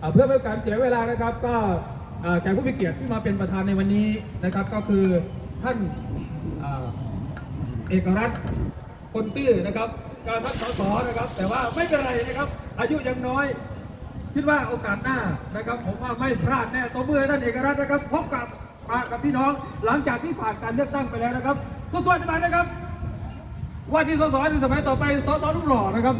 อ่าเพื่อไม่ให้การเสียเวลานะครับก็อ่าแขกผู้มีเกียรติที่มาเป็นประธานในวันนี้นะครับ ก็คือท่านอ่าเอกรัฐคนตื้อนะครับ การทักสสนะครับ แต่ว่าไม่เป็นไรนะครับ อายุยังน้อย คิดว่าโอกาสหน้านะครับ ผมว่าไม่พลาดแน่ตัวเมื่อท่านเอกรัฐนะครับพบกับมากับพี่น้องหลังจากที่ผ่านการเลือกตั้งไปแล้วนะครับทุกท่านไปนะครับ ว่าที่สสในสมัยต่อไปสสรุ่งหล่อนะครับ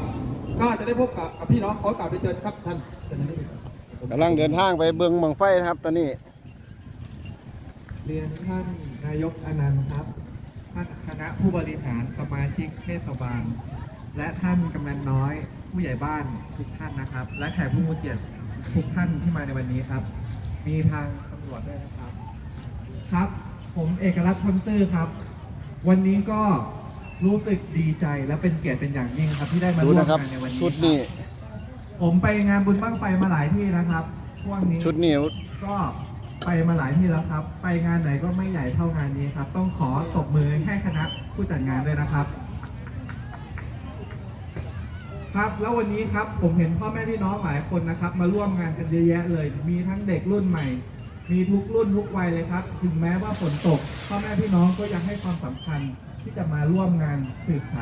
ก็จะได้พบกับกับพี่น้องขอกล่าวไปเชิญครับท่านเชิญท่านกำลังเดินทางไปเบืองเมืองไฟนะครับ ตอนนี้ เรียนท่านนายกอนันต์ครับ ท่านคณะผู้บริหารสมาชิกเทศบาล และท่านกำนันน้อยผู้ใหญ่บ้านทุกท่านนะครับ และแขกผู้มีเกียรติทุกท่านที่มาในวันนี้ครับ มีทางตำรวจด้วยนะครับ ครับ ผมเอกลักษณ์พนซื่อครับ วันนี้ก็ รู้สึกดีใจและเป็นเกียรติเป็นอย่างยิ่งครับที่ได้มาดูร่วมนะครับ งานในวันนี้ชุดนี้ ครับผมไปงานบุญบ้างไฟมาหลายที่นะครับช่วงนี้ ชุดนี้ก็ไปมาหลายที่แล้วครับ ไปงานไหนก็ไม่ใหญ่เท่างานนี้ครับ ต้องขอตบมือให้คณะผู้จัดงานด้วยนะครับ ครับแล้ววันนี้ครับผมเห็นพ่อแม่พี่น้องหลายคนนะครับ มาร่วมงานกันเยอะแยะเลย มีทั้งเด็กรุ่นใหม่ มีทุกรุ่นทุกวัยเลยครับ ถึงแม้ว่าฝนตกพ่อแม่พี่น้องก็ยังให้ความสำคัญที่จะมาร่วมงานสืบสาน